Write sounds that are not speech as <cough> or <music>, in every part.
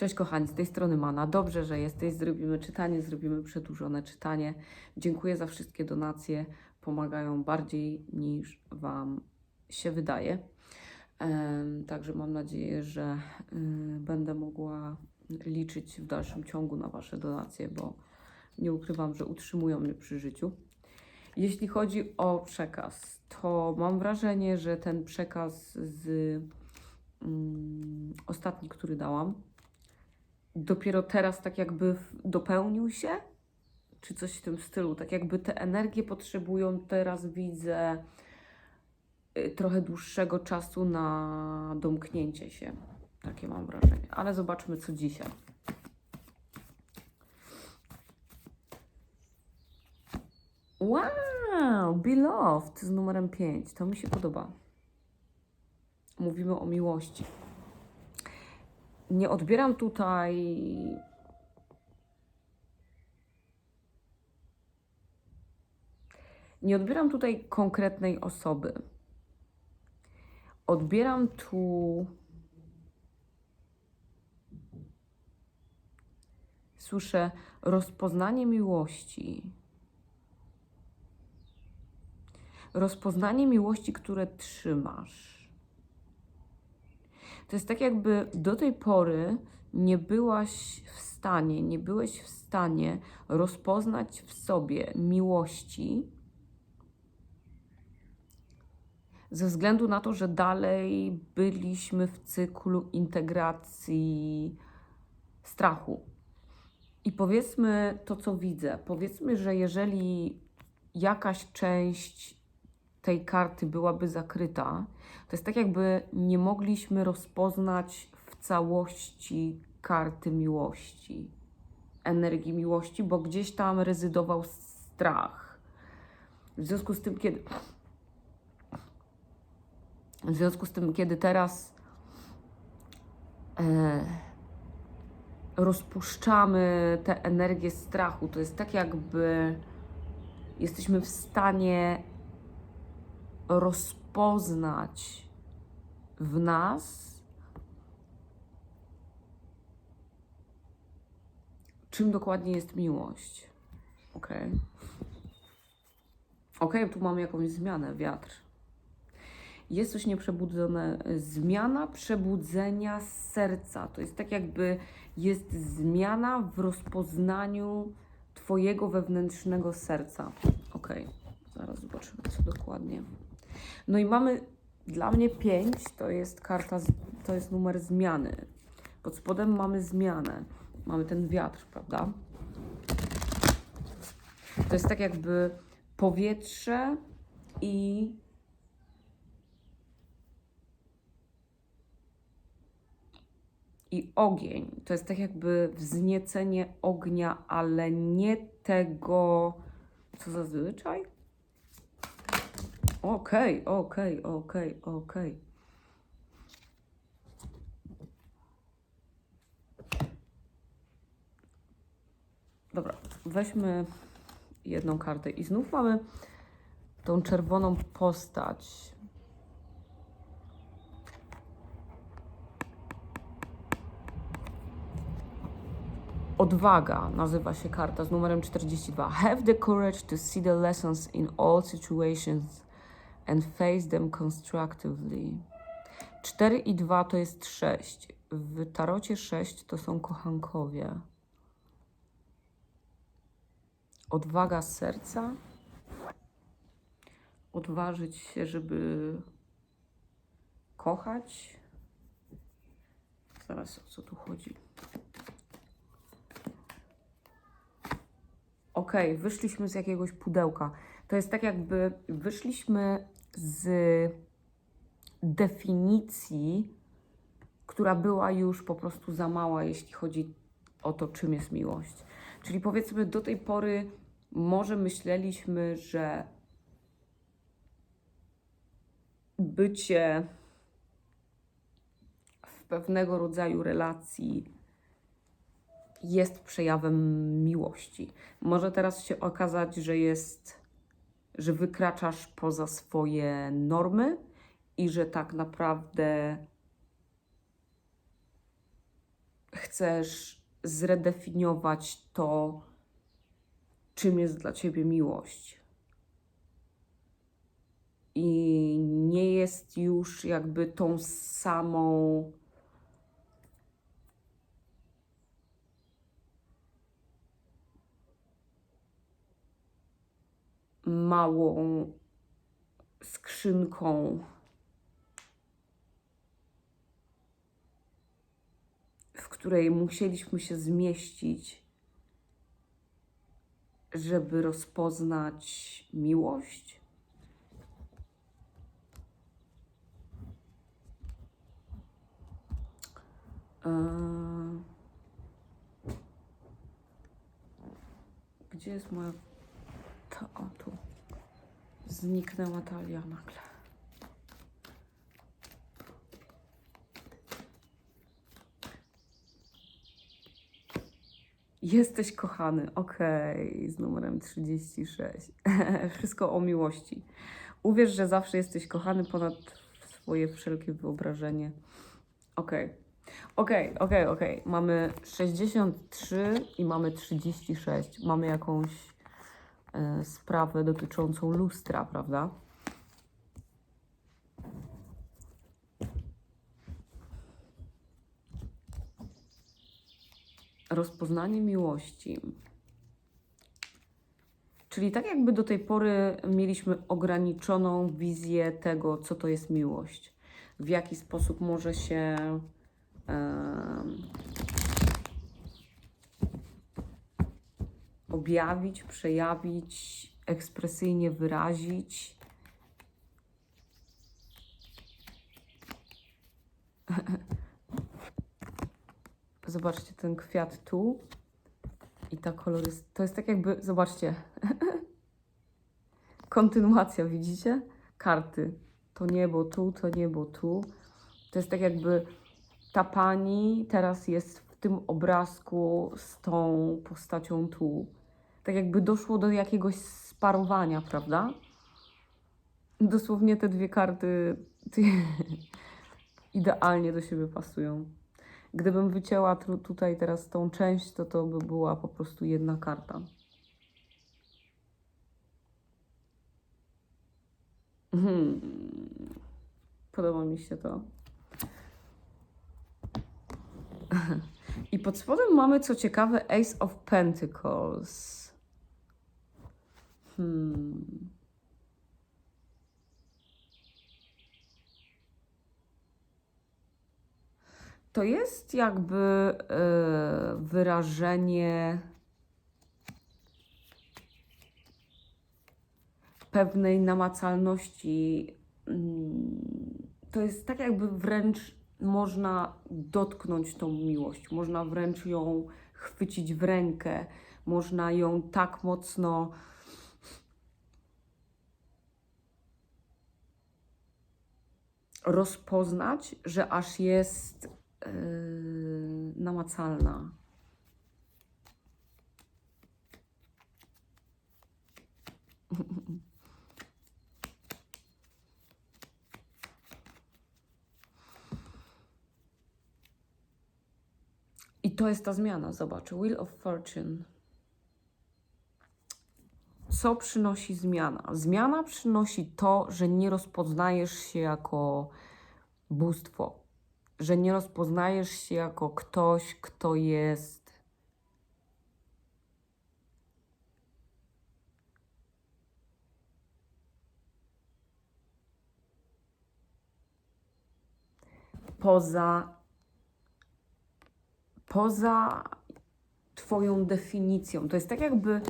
Cześć kochani, z tej strony Mana. Dobrze, że jesteś. Zrobimy czytanie, zrobimy przedłużone czytanie. Dziękuję za wszystkie donacje. Pomagają bardziej niż Wam się wydaje. Także mam nadzieję, że y, będę mogła liczyć w dalszym ciągu na Wasze donacje, bo nie ukrywam, że utrzymują mnie przy życiu. Jeśli chodzi o przekaz, to mam wrażenie, że ten przekaz z mm, ostatni, który dałam, dopiero teraz tak jakby dopełnił się, czy coś w tym stylu. Tak jakby te energie potrzebują teraz, widzę, y, trochę dłuższego czasu na domknięcie się. Takie mam wrażenie. Ale zobaczmy, co dzisiaj. Wow, Beloved z numerem 5. To mi się podoba. Mówimy o miłości. Nie odbieram tutaj nie odbieram tutaj konkretnej osoby. Odbieram tu słyszę rozpoznanie miłości. Rozpoznanie miłości, które trzymasz. To jest tak, jakby do tej pory nie byłaś w stanie, nie byłeś w stanie rozpoznać w sobie miłości, ze względu na to, że dalej byliśmy w cyklu integracji strachu. I powiedzmy to, co widzę. Powiedzmy, że jeżeli jakaś część tej karty byłaby zakryta, to jest tak, jakby nie mogliśmy rozpoznać w całości karty miłości, energii miłości, bo gdzieś tam rezydował strach. W związku z tym, kiedy. W związku z tym, kiedy teraz e, rozpuszczamy tę energię strachu, to jest tak, jakby jesteśmy w stanie rozpoznać w nas, czym dokładnie jest miłość. Ok. Ok, tu mamy jakąś zmianę, wiatr. Jest coś nieprzebudzone, zmiana przebudzenia serca. To jest tak, jakby jest zmiana w rozpoznaniu Twojego wewnętrznego serca. Ok, zaraz zobaczymy, co dokładnie. No i mamy, dla mnie 5 to jest karta, to jest numer zmiany. Pod spodem mamy zmianę. Mamy ten wiatr, prawda? To jest tak jakby powietrze i i ogień. To jest tak jakby wzniecenie ognia, ale nie tego, co zazwyczaj. Okej, okej, okej, okej. Dobra, weźmy jedną kartę i znów mamy tą czerwoną postać. Odwaga nazywa się karta z numerem 42. Have the courage to see the lessons in all situations and face them constructively. 4 i 2 to jest 6. W tarocie 6 to są kochankowie. Odwaga serca. Odważyć się, żeby kochać. Zaraz o co tu chodzi. Okej, wyszliśmy z jakiegoś pudełka. To jest tak, jakby wyszliśmy z definicji, która była już po prostu za mała, jeśli chodzi o to, czym jest miłość. Czyli powiedzmy, do tej pory może myśleliśmy, że bycie w pewnego rodzaju relacji jest przejawem miłości. Może teraz się okazać, że jest, że wykraczasz poza swoje normy i że tak naprawdę chcesz zredefiniować to, czym jest dla ciebie miłość. I nie jest już jakby tą samą małą skrzynką, w której musieliśmy się zmieścić, żeby rozpoznać miłość. Eee, Gdzie jest moja ta, o tu. Zniknęła talia nagle. Jesteś kochany, okej, z numerem 36. <laughs> Wszystko o miłości. Uwierz, że zawsze jesteś kochany ponad swoje wszelkie wyobrażenie. Okej. Okej, okej, okej. Mamy 63 i mamy 36. Mamy jakąś sprawę dotyczącą lustra, prawda? Rozpoznanie miłości. Czyli tak jakby do tej pory mieliśmy ograniczoną wizję tego, co to jest miłość. W jaki sposób może się objawić, przejawić, ekspresyjnie wyrazić. <laughs> Zobaczcie ten kwiat tu i ta koloryst. To jest tak jakby, zobaczcie, <laughs> kontynuacja, widzicie? Karty. To niebo tu, to niebo tu. To jest tak jakby ta pani teraz jest w tym obrazku z tą postacią tu. Tak jakby doszło do jakiegoś sparowania, prawda? Dosłownie te dwie karty ty, <laughs> idealnie do siebie pasują. Gdybym wycięła tu, tutaj teraz tą część, to to by była po prostu jedna karta. Mhm. Podoba mi się to. <laughs> I pod spodem mamy, co ciekawe, Ace of Pentacles. Hmm. To jest jakby e, wyrażenie pewnej namacalności. Mm, To jest tak, jakby wręcz można dotknąć tą miłość, można wręcz ją chwycić w rękę, można ją tak mocno. Rozpoznać, że aż jest yy, namacalna. <laughs> I to jest ta zmiana, zobacz. Wheel of Fortune. Co przynosi zmiana? Zmiana przynosi to, że nie rozpoznajesz się jako bóstwo, że nie rozpoznajesz się jako ktoś, kto jest poza poza Twoją definicją. To jest tak, jakby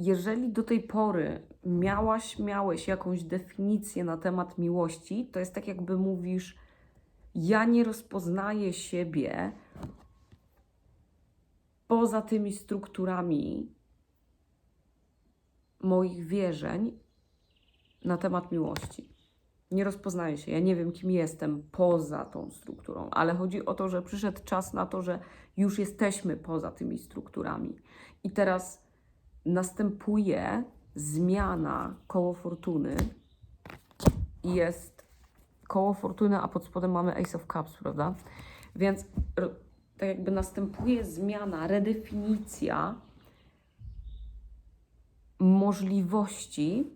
jeżeli do tej pory miałaś, miałeś jakąś definicję na temat miłości, to jest tak, jakby mówisz: Ja nie rozpoznaję siebie poza tymi strukturami moich wierzeń na temat miłości. Nie rozpoznaję się, ja nie wiem, kim jestem poza tą strukturą, ale chodzi o to, że przyszedł czas na to, że już jesteśmy poza tymi strukturami. I teraz następuje zmiana koło fortuny i jest koło fortuny, a pod spodem mamy Ace of Cups, prawda? Więc tak jakby następuje zmiana, redefinicja możliwości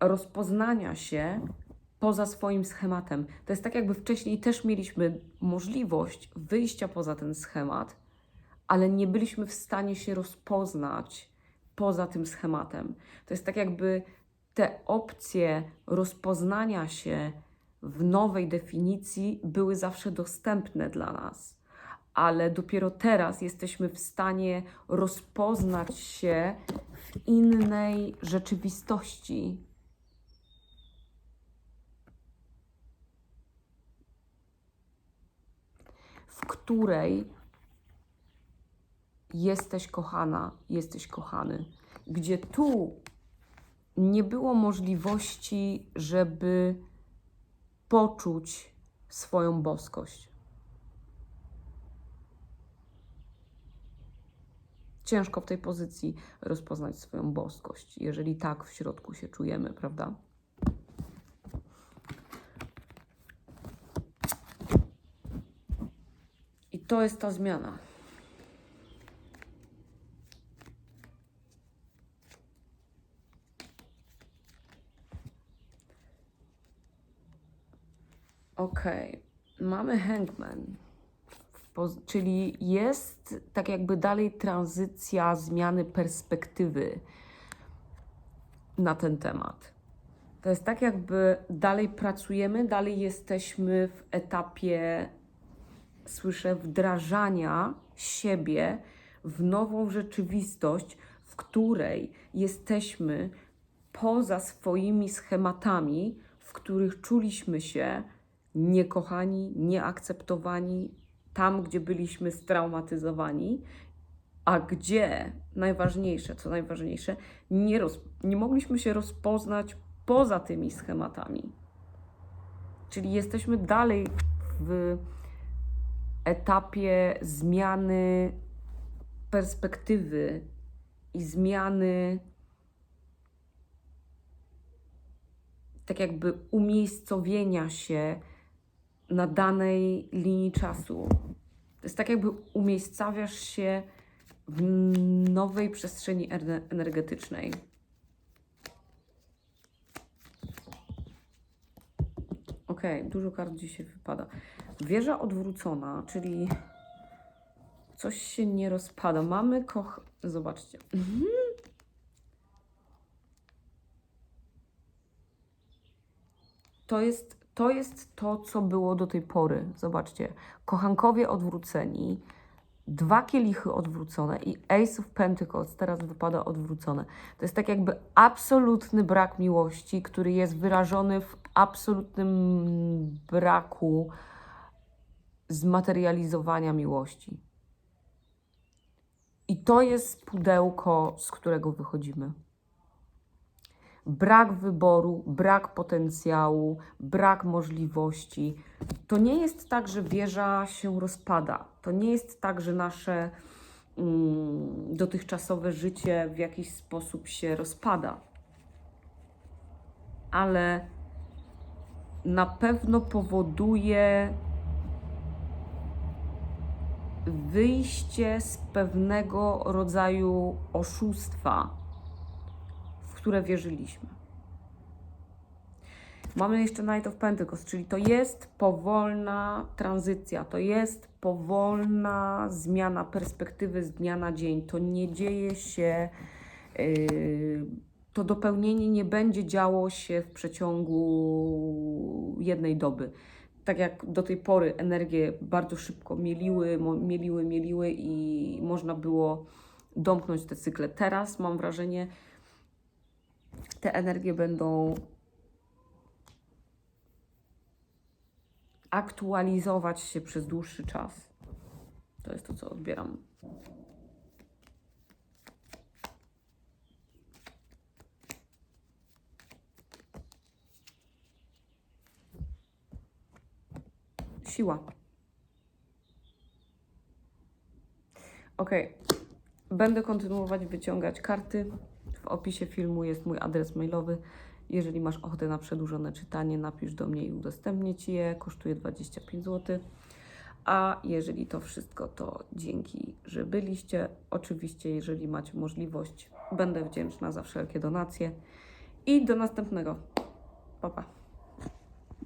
rozpoznania się poza swoim schematem. To jest tak, jakby wcześniej też mieliśmy możliwość wyjścia poza ten schemat, ale nie byliśmy w stanie się rozpoznać poza tym schematem. To jest tak, jakby te opcje rozpoznania się w nowej definicji były zawsze dostępne dla nas, ale dopiero teraz jesteśmy w stanie rozpoznać się w innej rzeczywistości. w której jesteś kochana, jesteś kochany, gdzie tu nie było możliwości, żeby poczuć swoją boskość. Ciężko w tej pozycji rozpoznać swoją boskość, jeżeli tak w środku się czujemy, prawda? I to jest ta zmiana. Okej, mamy Hangman, czyli jest tak jakby dalej tranzycja zmiany perspektywy na ten temat. To jest tak jakby dalej pracujemy, dalej jesteśmy w etapie słyszę, wdrażania siebie w nową rzeczywistość, w której jesteśmy poza swoimi schematami, w których czuliśmy się niekochani, nieakceptowani, tam, gdzie byliśmy straumatyzowani, a gdzie najważniejsze, co najważniejsze, nie, roz, nie mogliśmy się rozpoznać poza tymi schematami. Czyli jesteśmy dalej w etapie zmiany perspektywy i zmiany tak jakby umiejscowienia się na danej linii czasu. To jest tak jakby umiejscawiasz się w nowej przestrzeni energetycznej. Okej, dużo kart dzisiaj wypada. Wieża odwrócona, czyli coś się nie rozpada. Mamy koch... Zobaczcie. Mhm. To jest, to jest to, co było do tej pory. Zobaczcie. Kochankowie odwróceni, dwa kielichy odwrócone i Ace of Pentacles teraz wypada odwrócone. To jest tak jakby absolutny brak miłości, który jest wyrażony w absolutnym braku zmaterializowania miłości. I to jest pudełko, z którego wychodzimy. Brak wyboru, brak potencjału, brak możliwości. To nie jest tak, że wieża się rozpada. To nie jest tak, że nasze mm, dotychczasowe życie w jakiś sposób się rozpada. Ale na pewno powoduje wyjście z pewnego rodzaju oszustwa, które wierzyliśmy. Mamy jeszcze Night of Pentacles, czyli to jest powolna tranzycja, to jest powolna zmiana perspektywy z dnia na dzień. To nie dzieje się, yy, to dopełnienie nie będzie działo się w przeciągu jednej doby. Tak jak do tej pory energie bardzo szybko mieliły, mieliły, mieliły i można było domknąć te cykle. Teraz mam wrażenie, te energie będą aktualizować się przez dłuższy czas. To jest to, co odbieram. Siła. Ok. Będę kontynuować wyciągać karty. W opisie filmu jest mój adres mailowy. Jeżeli masz ochotę na przedłużone czytanie, napisz do mnie i udostępnię Ci je. Kosztuje 25 zł. A jeżeli to wszystko, to dzięki, że byliście. Oczywiście, jeżeli macie możliwość, będę wdzięczna za wszelkie donacje. I do następnego. Pa, pa.